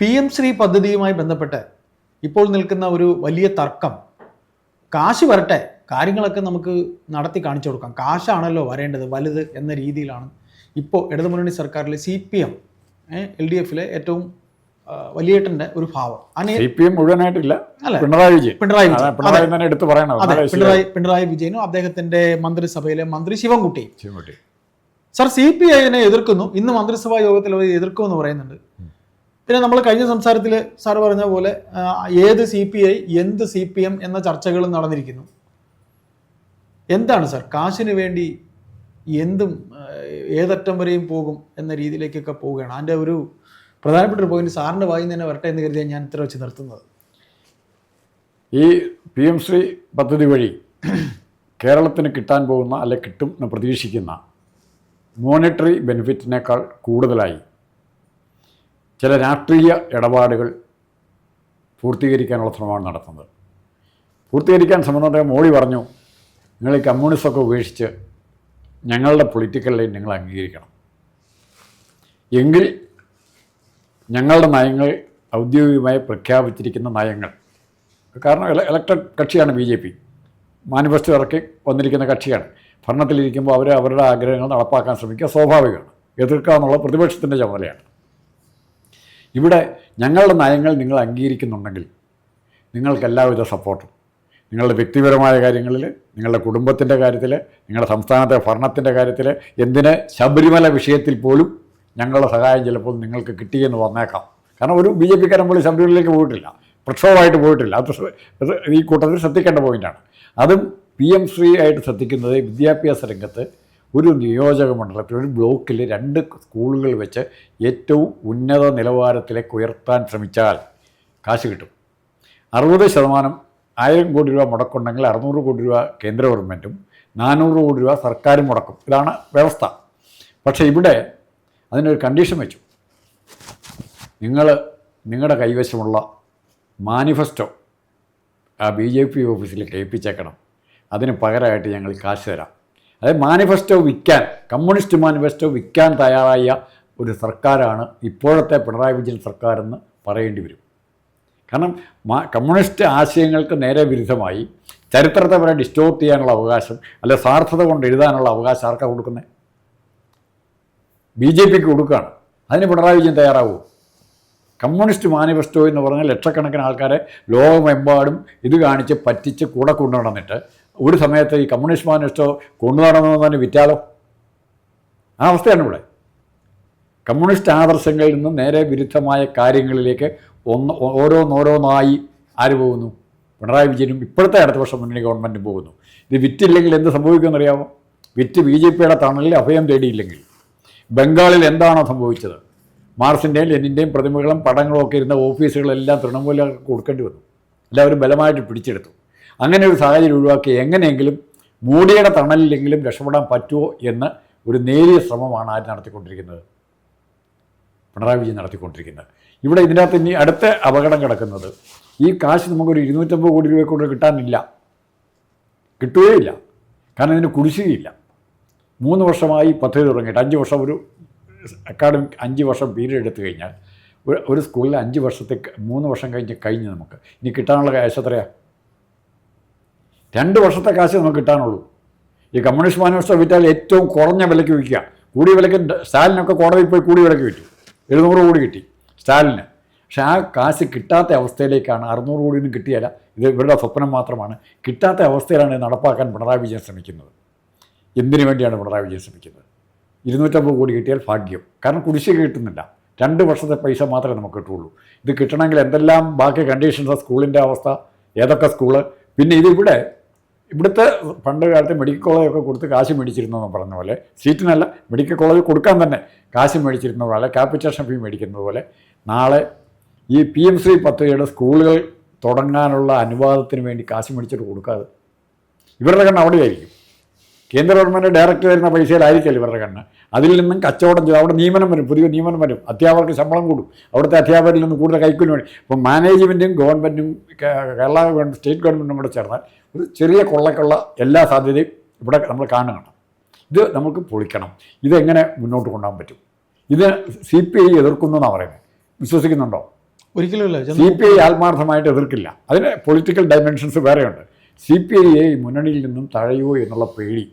P M Shri പദ്ധതിയുമായി ബന്ധപ്പെട്ട് ഇപ്പോൾ നിൽക്കുന്ന ഒരു വലിയ തർക്കം. കാശ് വരട്ടെ കാര്യങ്ങളൊക്കെ നമുക്ക് നടത്തി കാണിച്ചു കൊടുക്കാം. കാശാണല്ലോ വരേണ്ടത് വലുത് എന്ന രീതിയിലാണ് ഇപ്പോൾ ഇടതുമുന്നണി സർക്കാരിലെ C P M L D എഫിലെ ഏറ്റവും വലിയേട്ടന്റെ ഒരു ഭാവം. സി പി എം മുഴുവനായിട്ടില്ല. പിണറായി വിജയൻ. പിണറായി വിജയൻ. പിണറായി തന്നെ എടുത്തു പറയണം. പിണറായി പിണറായി വിജയനും അദ്ദേഹത്തിന്റെ മന്ത്രിസഭയിലെ മന്ത്രി ശിവൻകുട്ടിയും. ശിവൻകുട്ടി. സർ സി പി ഐനെ എതിർക്കുന്നു. ഇന്ന് മന്ത്രിസഭാ യോഗത്തിൽ അവർ എതിർക്കുമെന്ന് പറയുന്നുണ്ട്. പിന്നെ നമ്മൾ കഴിഞ്ഞ സംസാരത്തിൽ സാർ പറഞ്ഞ പോലെ ഏത് സി പി ഐ എന്ത് സി പി എം എന്ന ചർച്ചകളും നടന്നിരിക്കുന്നു. എന്താണ് സാർ? കാശിന് വേണ്ടി എന്തും ഏതറ്റം വരെയും പോകും എന്ന രീതിയിലേക്കൊക്കെ പോവുകയാണ്. അതിന്റെ ഒരു പ്രധാനപ്പെട്ട ഒരു പോയിന്റ് സാറിന്റെ വായിൽ നിന്ന് തന്നെ വരട്ടെ എന്ന് കരുതിയാണ് ഞാൻ ഇത്ര വെച്ച് നിർത്തുന്നത്. ഈ പി എം ശ്രീ പദ്ധതി വഴി കേരളത്തിന് കിട്ടാൻ പോകുന്ന അല്ലെ കിട്ടും എന്ന് പ്രതീക്ഷിക്കുന്ന മോണിറ്ററി ബെനിഫിറ്റിനേക്കാൾ കൂടുതലായി ചില രാഷ്ട്രീയ ഇടപാടുകൾ പൂർത്തീകരിക്കാനുള്ള ശ്രമമാണ് നടത്തുന്നത്. പൂർത്തീകരിക്കാൻ സംബന്ധമായ മോളി പറഞ്ഞു നിങ്ങൾ ഈ കമ്മ്യൂണിസ്റ്റൊക്കെ ഉപേക്ഷിച്ച് ഞങ്ങളുടെ പൊളിറ്റിക്കൽ ലൈൻ നിങ്ങൾ അംഗീകരിക്കണം. എങ്കിൽ ഞങ്ങളുടെ നയങ്ങൾ ഔദ്യോഗികമായി പ്രഖ്യാപിച്ചിരിക്കുന്ന നയങ്ങൾ കാരണം ഇലക്ട്രഡ് കക്ഷിയാണ് ബി ജെ പി. മാനിഫെസ്റ്റോ ഇറക്കി വന്നിരിക്കുന്ന കക്ഷിയാണ്. ഭരണത്തിലിരിക്കുമ്പോൾ അവർ അവരുടെ ആഗ്രഹങ്ങൾ നടപ്പാക്കാൻ ശ്രമിക്കുക സ്വാഭാവികമാണ്. എതിർക്കുക എന്നുള്ള പ്രതിപക്ഷത്തിന്റെ ചുമതലയാണ്. ഇവിടെ ഞങ്ങളുടെ നയങ്ങൾ നിങ്ങൾ അംഗീകരിക്കുന്നുണ്ടെങ്കിൽ നിങ്ങൾക്ക് എല്ലാവിധ സപ്പോർട്ടും. നിങ്ങളുടെ വ്യക്തിപരമായ കാര്യങ്ങളിൽ നിങ്ങളുടെ കുടുംബത്തിന്റെ കാര്യത്തിൽ നിങ്ങളുടെ സംസ്ഥാനത്തെ ഭരണത്തിന്റെ കാര്യത്തിൽ എന്തിന് ശബരിമല വിഷയത്തിൽ പോലും ഞങ്ങളുടെ സഹായം ചിലപ്പോൾ നിങ്ങൾക്ക് കിട്ടിയെന്ന് വന്നേക്കാം. കാരണം ഒരു ബി ജെ പിക്കാരൻ പോലും ശബരിമലയിലേക്ക് പോയിട്ടില്ല. പ്രക്ഷോഭമായിട്ട് പോയിട്ടില്ല. അത് ഈ കൂട്ടത്തിൽ ശ്രദ്ധിക്കേണ്ട പോയിന്റാണ് അതും പി എം ശ്രീ ആയിട്ട് ശ്രദ്ധിക്കുന്നത് വിദ്യാഭ്യാസ രംഗത്ത് ഒരു നിയോജക മണ്ഡലത്തിൽ ഒരു ബ്ലോക്കിൽ രണ്ട് സ്കൂളുകൾ വെച്ച് ഏറ്റവും ഉന്നത നിലവാരത്തിലേക്ക് ഉയർത്താൻ ശ്രമിച്ചാൽ കാശ് കിട്ടും. അറുപത് ശതമാനം ആയിരം കോടി രൂപ മുടക്കുണ്ടെങ്കിൽ അറുന്നൂറ് കോടി രൂപ കേന്ദ്ര ഗവൺമെന്റും നാനൂറ് കോടി രൂപ സർക്കാരും മുടക്കും. ഇതാണ് വ്യവസ്ഥ. പക്ഷേ ഇവിടെ അതിനൊരു കണ്ടീഷൻ വെച്ചു. നിങ്ങൾ നിങ്ങളുടെ കൈവശമുള്ള മാനിഫെസ്റ്റോ ആ ബി ജെ പി ഓഫീസിൽ കേൾപ്പിച്ചേക്കണം അതിന് പകരമായിട്ട് ഞങ്ങൾ കാശ് തരാം. അതായത് മാനിഫെസ്റ്റോ വിൽക്കാൻ കമ്മ്യൂണിസ്റ്റ് മാനിഫെസ്റ്റോ വിൽക്കാൻ തയ്യാറായ ഒരു സർക്കാരാണ് ഇപ്പോഴത്തെ പിണറായി വിജയൻ സർക്കാരെന്ന് പറയേണ്ടി വരും. കാരണം കമ്മ്യൂണിസ്റ്റ് ആശയങ്ങൾക്ക് നേരെ വിരുദ്ധമായി ചരിത്രത്തെ വരെ ഡിസ്റ്റോർട്ട് ചെയ്യാനുള്ള അവകാശം അല്ലെ സാർത്ഥത കൊണ്ട് എഴുതാനുള്ള അവകാശം ആർക്കാണ് കൊടുക്കുന്നത് ബി ജെ പിക്ക് കൊടുക്കുകയാണ്. അതിന് പിണറായി വിജയൻ തയ്യാറാവുമോ കമ്മ്യൂണിസ്റ്റ് മാനിഫെസ്റ്റോ എന്ന് പറഞ്ഞാൽ ലക്ഷക്കണക്കിന് ആൾക്കാരെ ലോകമെമ്പാടും ഇത് കാണിച്ച് പറ്റിച്ച് കൂടെ കൊണ്ടു നടന്നിട്ട് ഒരു സമയത്ത് ഈ കമ്മ്യൂണിസ്റ്റ് മാനിസ്റ്റോ കൊണ്ടു തന്നെ വിറ്റാലോ? ആ അവസ്ഥയാണ് ഇവിടെ. കമ്മ്യൂണിസ്റ്റ് ആദർശങ്ങളിൽ നിന്നും നേരെ വിരുദ്ധമായ കാര്യങ്ങളിലേക്ക് ഒന്ന് ഓരോന്നോരോന്നായി ആര് പോകുന്നു? പിണറായി വിജയനും ഇപ്പോഴത്തെ അടുത്ത വർഷം മുന്നണി ഗവൺമെന്റും പോകുന്നു. ഇത് വിറ്റില്ലെങ്കിൽ എന്ത് സംഭവിക്കുമെന്നറിയാമോ വിറ്റ് ബി ജെ പിയുടെ തണലിൽ അഭയം തേടിയില്ലെങ്കിൽ. ബംഗാളിൽ എന്താണോ സംഭവിച്ചത്? മാർസിന്റെയും ലെനിന്റെയും പ്രതിമകളും പടങ്ങളും ഒക്കെ ഇരുന്ന ഓഫീസുകളെല്ലാം തൃണമൂലം കൊടുക്കേണ്ടി വന്നു. എല്ലാവരും ബലമായിട്ട് പിടിച്ചെടുത്തു. അങ്ങനെ ഒരു സാഹചര്യം ഒഴിവാക്കി എങ്ങനെയെങ്കിലും മോഡിയുടെ തണലിലെങ്കിലും രക്ഷപ്പെടാൻ പറ്റുമോ എന്ന് ഒരു നേരിയ ശ്രമമാണ് ആര് നടത്തിക്കൊണ്ടിരിക്കുന്നത്? പിണറായി വിജയൻ നടത്തിക്കൊണ്ടിരിക്കുന്നത്. ഇവിടെ ഇതിനകത്ത് ഇനി അടുത്ത അപകടം കിടക്കുന്നത് ഈ കാശ് നമുക്കൊരു ഇരുന്നൂറ്റമ്പത് കോടി രൂപ കൊണ്ട് കിട്ടാനില്ല. കിട്ടുകയില്ല. കാരണം ഇതിന് കുടിശ്ശികയില്ല. മൂന്ന് വർഷമായി പദ്ധതി തുടങ്ങിയിട്ട് അഞ്ച് വർഷം ഒരു അക്കാഡമിക് അഞ്ച് വർഷം പീരീഡ് എടുത്തു കഴിഞ്ഞാൽ ഒരു- ഒരു സ്കൂളിൽ അഞ്ച് വർഷത്തെ മൂന്ന് വർഷം കഴിഞ്ഞ് കഴിഞ്ഞ് നമുക്ക്. ഇനി കിട്ടാനുള്ള കാശ് എത്രയാണ് രണ്ട് വർഷത്തെ കാശ് നമുക്ക് കിട്ടാനുള്ളൂ. ഈ കമ്മ്യൂണിസ്റ്റ് മാനിഫെസ്റ്റോ വിറ്റാൽ ഏറ്റവും കുറഞ്ഞ വിലയ്ക്ക് വിൽക്കുക. കൂടിയ വിലയ്ക്ക് സ്റ്റാലിനൊക്കെ കോടതിയിൽ പോയി കൂടിയ വിലയ്ക്ക് വിറ്റു. എഴുന്നൂറ് കോടി കിട്ടി സ്റ്റാലിന്. പക്ഷെ ആ കാശ് കിട്ടാത്ത അവസ്ഥയിലേക്കാണ് അറുന്നൂറ് കോടിയൊന്നും കിട്ടിയല്ല. ഇത് ഇവരുടെ സ്വപ്നം മാത്രമാണ്. കിട്ടാത്ത അവസ്ഥയിലാണ് നടപ്പാക്കാൻ പിണറായി വിജയൻ ശ്രമിക്കുന്നത്. എന്തിനു വേണ്ടിയാണ് പിണറായി വിജയൻ ശ്രമിക്കുന്നത്? ഇരുന്നൂറ്റമ്പത് കോടി കിട്ടിയാൽ ഭാഗ്യം. കാരണം കുടിശ്ശിക കിട്ടുന്നില്ല. രണ്ട് വർഷത്തെ പൈസ മാത്രമേ നമുക്ക് കിട്ടുള്ളൂ. ഇത് കിട്ടണമെങ്കിൽ എന്തെല്ലാം ബാക്കി കണ്ടീഷൻസ് സ്കൂളിന്റെ അവസ്ഥ ഏതൊക്കെ സ്കൂൾ? പിന്നെ ഇതിവിടെ ഇവിടുത്തെ പണ്ട് കാലത്ത് മെഡിക്കൽ കോളേജൊക്കെ കൊടുത്ത് കാശ് മേടിച്ചിരുന്നെന്ന് പറഞ്ഞ പോലെ സീറ്റിനല്ല മെഡിക്കൽ കോളേജ് കൊടുക്കാൻ തന്നെ കാശ് മേടിച്ചിരുന്ന പോലെ ക്യാപിറ്റേഷൻ ഫീ മേടിക്കുന്നത് പോലെ നാളെ ഈ പി എം ശ്രീ പദ്ധതിയുടെ സ്കൂളുകൾ തുടങ്ങാനുള്ള അനുവാദത്തിന് വേണ്ടി കാശ് മേടിച്ചിട്ട് കൊടുക്കാതെ ഇവരുടെ കണ്ണ് അവിടെയായിരിക്കും. കേന്ദ്ര ഗവൺമെന്റ് ഡയറക്റ്റ് തരുന്ന പൈസയിലായിരിക്കില്ല ഇവരുടെ കണ്ണ്. അതിൽ നിന്നും കച്ചവടം ചെയ്ത് അവിടെ നിയമനം വരും പുതിയ നിയമനം വരും. അധ്യാപകർക്ക് ശമ്പളം കൂടും. അവിടുത്തെ അധ്യാപകരിൽ നിന്ന് കൂടുതൽ കൈക്കൂലി വേണ്ടി ഇപ്പം മാനേജ്മെന്റും ഗവൺമെന്റും കേരള ഗവൺമെന്റ് സ്റ്റേറ്റ് ഗവൺമെന്റും കൂടെ ചേർന്നാൽ ചെറിയ കൊള്ളക്കുള്ള എല്ലാ സാധ്യതയും ഇവിടെ നമ്മൾ കാണുകയാണ്. ഇത് നമുക്ക് പൊളിക്കണം. ഇതെങ്ങനെ മുന്നോട്ട് കൊണ്ടുപോകാൻ പറ്റും? ഇത് സി പി ഐ എതിർക്കുന്നു എന്നാണ് പറയുന്നത്? വിശ്വസിക്കുന്നുണ്ടോ? ഒരിക്കലും സി പി ഐ ആത്മാർത്ഥമായിട്ട് എതിർക്കില്ല. അതിന് പൊളിറ്റിക്കൽ ഡയമെൻഷൻസ് വേറെയുണ്ട്. സി പി ഐയെ മുന്നണിയിൽ നിന്നും തഴയുമോ എന്നുള്ള പേടി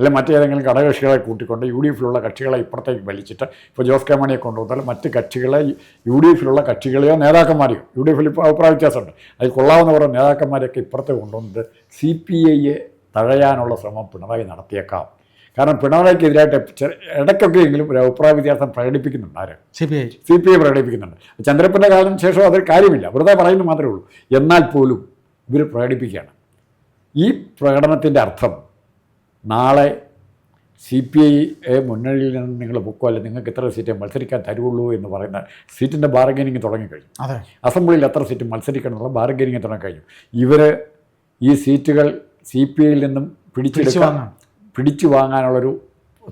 അല്ല മറ്റേതെങ്കിലും ഘടകകക്ഷികളെ കൂട്ടിക്കൊണ്ട് യു ഡി എഫിലുള്ള കക്ഷികളെ ഇപ്പുറത്തേക്ക് വലിച്ചിട്ട് ഇപ്പോൾ ജോസ് കെ മാണിയെ കൊണ്ടുവന്നാൽ മറ്റ് കക്ഷികളെ യു ഡി എഫിലുള്ള കക്ഷികളെയോ നേതാക്കന്മാരെയോ യു ഡി എഫിൽ ഇപ്പോൾ അഭിപ്രായ വ്യത്യാസമുണ്ട്. അതിൽ കൊള്ളാവുന്ന കുറേ നേതാക്കന്മാരെയൊക്കെ ഇപ്പുറത്ത് കൊണ്ടുവന്നത് സി പി ഐയെ തഴയാനുള്ള ശ്രമം പിണറായി നടത്തിയേക്കാം. കാരണം പിണറായിക്കെതിരായിട്ട് ഇടയ്ക്കൊക്കെ എങ്കിലും ഒരു അഭിപ്രായ വ്യത്യാസം പ്രകടിപ്പിക്കുന്നുണ്ട് ആര്? C P I. C P I പ്രകടിപ്പിക്കുന്നുണ്ട്. ചന്ദ്രപ്പന്റെ കാലം ശേഷം അതൊരു കാര്യമില്ല. വെറുതെ പറയുന്നത് മാത്രമേ ഉള്ളൂ. എന്നാൽ പോലും ഇവർ പ്രകടിപ്പിക്കുകയാണ്. ഈ പ്രകടനത്തിന്റെ അർത്ഥം നാളെ സി പി ഐ മുന്നണിയിൽ നിന്ന് നിങ്ങൾ പൊക്കോ അല്ലെങ്കിൽ നിങ്ങൾക്ക് എത്ര സീറ്റ് മത്സരിക്കാൻ തരുള്ളൂ എന്ന് പറയുന്ന സീറ്റിന്റെ ബാർഗനിങ് തുടങ്ങിക്കഴിഞ്ഞു. അതെ. അസംബ്ലിയിൽ എത്ര സീറ്റ് മത്സരിക്കണം എന്നുള്ള ബാർഗനിങ് തുടങ്ങിക്കഴിഞ്ഞു. ഇവർ ഈ സീറ്റുകൾ സി പി ഐയിൽ നിന്നും പിടിച്ചു പിടിച്ചെടുക്കാൻ പിടിച്ചു വാങ്ങാനുള്ളൊരു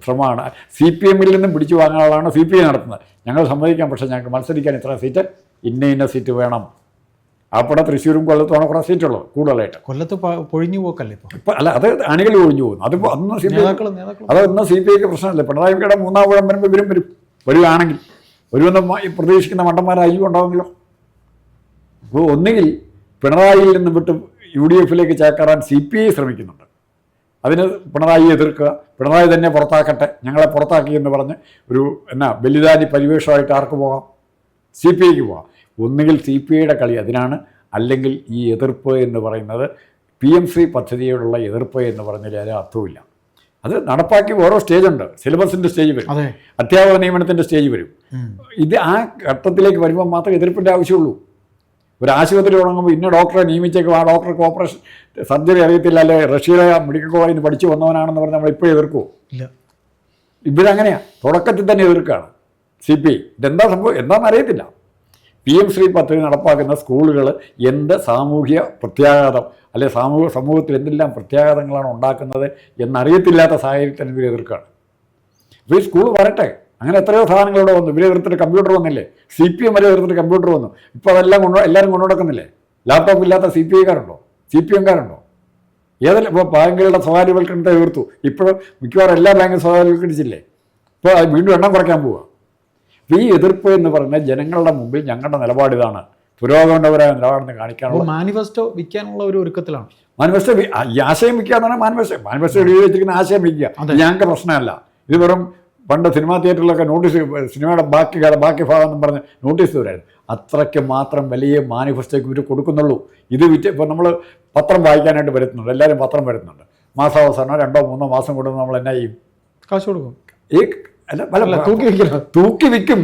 ശ്രമമാണ്. സി പി എമ്മിൽ നിന്നും പിടിച്ചു വാങ്ങാനുള്ളതാണ് സി പി ഐ നടത്തുന്നത്. ഞങ്ങൾ സമ്മതിക്കാം പക്ഷേ ഞങ്ങൾക്ക് മത്സരിക്കാൻ ഇത്ര സീറ്റ് ഇന്ന ഇന്ന സീറ്റ് വേണം. അപ്പോൾ തൃശ്ശൂരും കൊല്ലത്തുമാണ് കുറേ സീറ്റുള്ളത് കൂടുതലായിട്ട്. കൊല്ലത്ത് പൊഴിഞ്ഞു പോക്കല്ലേ ഇപ്പോൾ ഇപ്പം അല്ല അത് അണികൾ ഒഴിഞ്ഞു പോകുന്നു. അതിപ്പോൾ അന്ന് സി പി ഐ അത് ഇന്ന് സി പി ഐക്ക് പ്രശ്നമല്ല. പിണറായി വിജയുടെ മൂന്നാം ഊഴം വരുമ്പോൾ ഇവരും വരും. വരികയാണെങ്കിൽ മ- ഈ പ്രതീക്ഷിക്കുന്ന മണ്ടന്മാരായിരിക്കും ഉണ്ടാവുമല്ലോ അപ്പോൾ ഒന്നുകിൽ പിണറായിയിൽ നിന്ന് വിട്ട് യു ഡി എഫിലേക്ക് ചേക്കേറാൻ സി പി ഐ ശ്രമിക്കുന്നുണ്ട്. അതിന് പിണറായി എതിർക്കുക. പിണറായി തന്നെ പുറത്താക്കട്ടെ. ഞങ്ങളെ പുറത്താക്കി എന്ന് പറഞ്ഞ് ഒരു എന്നാ ബലിദാനി പരിവേഷമായിട്ട് ആർക്ക് പോകാം? സി പി ഐക്ക് പോകാം. ഒന്നുകിൽ സി പി ഐയുടെ കളി അതിനാണ് അല്ലെങ്കിൽ ഈ എതിർപ്പ് എന്ന് പറയുന്നത് പി എം സി പദ്ധതിയോടുള്ള എതിർപ്പ് എന്ന് പറഞ്ഞാൽ അതിന് അർത്ഥമില്ല അത് നടപ്പാക്കി ഓരോ സ്റ്റേജുണ്ട് സിലബസിന്റെ സ്റ്റേജ് വരും. അധ്യാപക നിയമനത്തിന്റെ സ്റ്റേജ് വരും. ഇത് ആ ഘട്ടത്തിലേക്ക് വരുമ്പോൾ മാത്രമേ എതിർപ്പിന്റെ ആവശ്യമുള്ളൂ. ഒരു ആശുപത്രി തുടങ്ങുമ്പോൾ ഇന്ന ഡോക്ടറെ നിയമിച്ചേക്കും ആ ഡോക്ടർക്ക് ഓപ്പറേഷൻ സർജറി അറിയത്തില്ല അല്ലെ റഷ്യയിലെ മെഡിക്കൽ കോളേജിൽ നിന്ന് പഠിച്ചു വന്നവനാണെന്ന് പറഞ്ഞ് നമ്മൾ ഇപ്പോഴും എതിർക്കുമോ ഇവരങ്ങനെയാണ് തുടക്കത്തിൽ തന്നെ എതിർക്കുകയാണ് സി പി ഐ. ഇതെന്താ സംഭവം? എന്താണെന്ന് അറിയത്തില്ല. പി എം ശ്രീ പദ്ധതി നടപ്പാക്കുന്ന സ്കൂളുകൾ എന്ത് സാമൂഹ്യ പ്രത്യാഘാതം അല്ലെ സാമൂഹ്യ സമൂഹത്തിൽ എന്തെല്ലാം പ്രത്യാഘാതങ്ങളാണ് ഉണ്ടാക്കുന്നത് എന്നറിയത്തില്ലാത്ത സാഹചര്യത്തിൽ ഇവർ എതിർക്കുകയാണ്. അപ്പോൾ ഈ സ്കൂൾ വരട്ടെ. അങ്ങനെ എത്രയോ സാധനങ്ങൾ ഇവിടെ വന്നു. ഇവരെ എതിർത്തിട്ട് കമ്പ്യൂട്ടർ വന്നില്ലേ? സി പി എം വരെ എതിർത്തിട്ട് കമ്പ്യൂട്ടർ വന്നു. ഇപ്പോൾ അതെല്ലാം കൊണ്ടു എല്ലാവരും കൊണ്ടു നടക്കുന്നില്ലേ? ലാപ്ടോപ്പ് ഇല്ലാത്ത സി പി ഐക്കാരുണ്ടോ? സി പി എംകാരുണ്ടോ ഏതെല്ലാം ഇപ്പോൾ ബാങ്കുകളുടെ സ്വകാര്യവൽക്കരണത്തെ എതിർത്തു. ഇപ്പോഴും മിക്കവാറും എല്ലാ ബാങ്കും സ്വകാര്യവൽക്കരിച്ചില്ലേ? ഇപ്പോൾ വീണ്ടും എണ്ണം കുറയ്ക്കാൻ പോവുക ഈ എതിർപ്പ് എന്ന് പറഞ്ഞാൽ ജനങ്ങളുടെ മുമ്പിൽ ഞങ്ങളുടെ നിലപാട് ഇതാണ്. പുരോഗമനപരമായ നിലപാടെന്ന് കാണിക്കാനുള്ള മാനിഫെസ്റ്റോ വിൽക്കാനുള്ള ഒരു ഒരുക്കത്തിലാണ്. മാനിഫെസ്റ്റോ ഈ ആശയം വിൽക്കുക എന്ന് പറഞ്ഞാൽ മാനിഫെസ്റ്റോ മാനിഫെസ്റ്റോ എഴുതി വെച്ചിരിക്കുന്ന ആശയം വിൽക്കുക. ഞങ്ങൾക്ക് പ്രശ്നമല്ല. ഇത് വെറും പണ്ട് സിനിമാ തിയേറ്ററിലൊക്കെ നോട്ടീസ് സിനിമയുടെ ബാക്കി കഥ ബാക്കി ഭാഗം എന്ന് പറഞ്ഞ് നോട്ടീസ് തരായിരുന്നു. അത്രയ്ക്ക് മാത്രം വലിയ മാനിഫെസ്റ്റോയ്ക്ക് ഇവർ കൊടുക്കുന്നുള്ളൂ. ഇത് വിറ്റ് ഇപ്പോൾ നമ്മൾ പത്രം വായിക്കാനായിട്ട് വരുത്തുന്നുണ്ട് എല്ലാവരും പത്രം വരുത്തുന്നുണ്ട് മാസാവസാനം രണ്ടോ മൂന്നോ മാസം കൊണ്ടുവന്ന് നമ്മൾ എന്നാ ചെയ്യും? കാശ് കൊടുക്കും. ഈ അല്ല അല്ല അല്ല തൂക്കി വെക്കില്ല തൂക്കി വിൽക്കും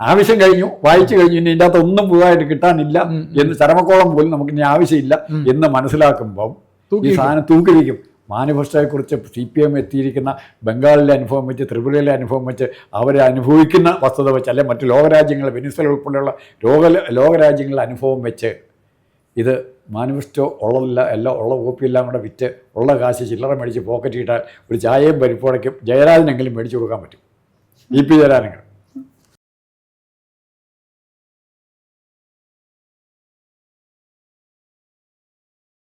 ആവശ്യം കഴിഞ്ഞു വായിച്ചു കഴിഞ്ഞു ഇനി ഇതിന്റെ അകത്ത് ഒന്നും പുതുതായിട്ട് കിട്ടാനില്ല എന്ന് ചരമക്കോളം പോലും നമുക്ക് ഇനി ആവശ്യമില്ല എന്ന് മനസ്സിലാക്കുമ്പം തൂക്കി ഈ സാധനം തൂക്കി വിൽക്കും മാനിഫെസ്റ്റോയെക്കുറിച്ച് സി പി എം എത്തിയിരിക്കുന്ന ബംഗാളിലെ അനുഭവം വെച്ച് ത്രിപുരയിലെ അനുഭവം വെച്ച് അവരെ അനുഭവിക്കുന്ന വസ്തുത വെച്ച് അല്ലെങ്കിൽ മറ്റ് ലോകരാജ്യങ്ങൾ വെനിസ്വല ഉൾപ്പെടെയുള്ള ലോക ലോകരാജ്യങ്ങളുടെ അനുഭവം വെച്ച് ഇത് മാനിഫെസ്റ്റോ ഉള്ളതില്ല എല്ലാം ഉള്ള കോപ്പിയെല്ലാം കൂടെ വിറ്റ് ഉള്ള കാശ് ചില്ലറ മേടിച്ച് പോക്കറ്റ് ഇട്ടാൽ ഒരു ചായയും പരിപ്പുടയ്ക്കും ജയരാജനെങ്കിലും മേടിച്ചു കൊടുക്കാൻ പറ്റും. E P ജയരാജനെങ്കിലും